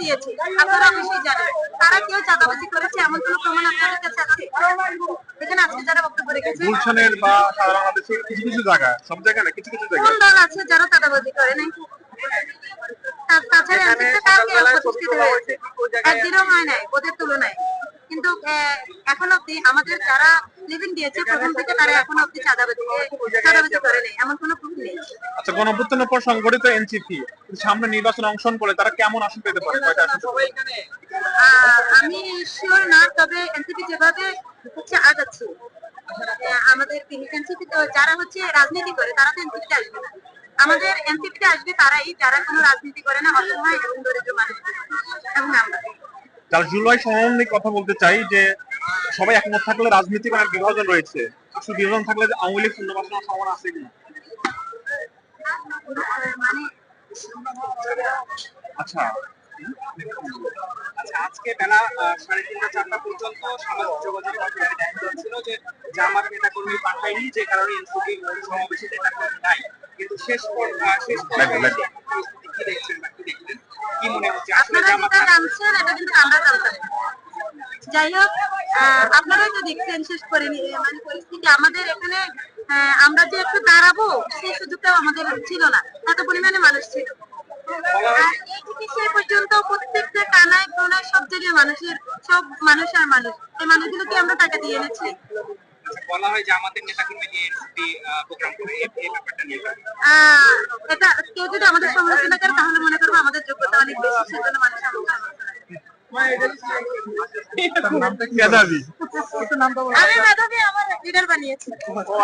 দিয়েছে। আপনারা অবশ্যই জানেন তারা কেউ চাঁদাবাজি করেছে এমন কোনো প্রমাণ আপনাদের কাছে আছে? এখানে আজকে যারা বক্তব্য রেখেছে গুলশানের বা সারা বাংলাদেশের কিছু কিছু জায়গায় সব জায়গায় না কিছু কিছু কোন দল আছে যারা চাঁদাবাজি করে নাই? তাছাড়া এমনিতে কাকে প্রতিষ্ঠিত হয়েছে। একদিনও হয় নাই ওদের তুলনায়। কিন্তু আহ, এখন অব্দি আমাদের যারা লিভিং দিয়েছে প্রথম থেকে তারা এখন অব্দি চাঁদাবাজি চাঁদাবাজি করে নেই এমন কোনো প্রুফ নেই। আচ্ছা গণঅভ্যুত্থানের পর সংগঠিত এনসিপি সামনে নির্বাচনে অংশগ্রহণ করে তারা কেমন আসন পেতে পারে? কয়টা আসন আমি শিওর না তবে এনসিপি যেভাবে হচ্ছে আগাচ্ছে আমাদের এনসিপি যারা হচ্ছে রাজনীতি করে তারা তো এনসিপিতে আসবে না। আমাদের এনসিপিতে আসবে তারাই যারা কোনো রাজনীতি করে না অসহায় এবং দরিদ্র মানুষ এবং আমরা। যারা জুলাই নিয়ে কথা বলতে চাই যে সবাই একমত থাকলে রাজনীতি করার বিভাজন রয়েছে। কিছু বিভাজন থাকলে আওয়ামী লীগ পুনর্বাসনের সম্ভাবনা আছে কিনা? মানে আচ্ছা। আচ্ছা আজকে বেলা আহ, সাড়ে তিনটা চারটা পর্যন্ত সামাজিক যোগাযোগ মাধ্যমে দেখা যাচ্ছিল যে জামাত নেতা কর্মী পাঠায়নি যে কারণে এনসিপি সমাবেশে নেতা কর্মী নাই। কিন্তু শেষ পর শেষ। কি দেখছেন বা কি দেখলেন? কি মনে হচ্ছে? আসলে জামাত যেটা জানছেন এটা কিন্তু আমরা জানতাম না। যাই হোক আহ, আপনারাই তো দেখছেন শেষ করে মানে পরিস্থিতি। আমাদের এখানে আমরা যে একটু দাঁড়াবো সেই সুযোগটাও আমাদের ছিল না। এত পরিমাণে মানুষ ছিল। আর এই থেকে সেই পর্যন্ত প্রত্যেকটা কানায় কোনায় সব জায়গায় মানুষের সব মানুষ আর মানুষ। এই মানুষগুলোকে আমরা টাকা দিয়ে এনেছি। বলা হয় যে আমাদের নেতা নিয়ে এনসিপি প্রোগ্রাম করে এই এই ব্যাপারটা নিয়ে এটা কেউ যদি আমাদের সমালোচনা করে তাহলে মনে করব আমাদের যোগ্যতা অনেক বেশি সেজন্য মানুষ আমি মেধাবী। আমার লিডার বানিয়েছি। ও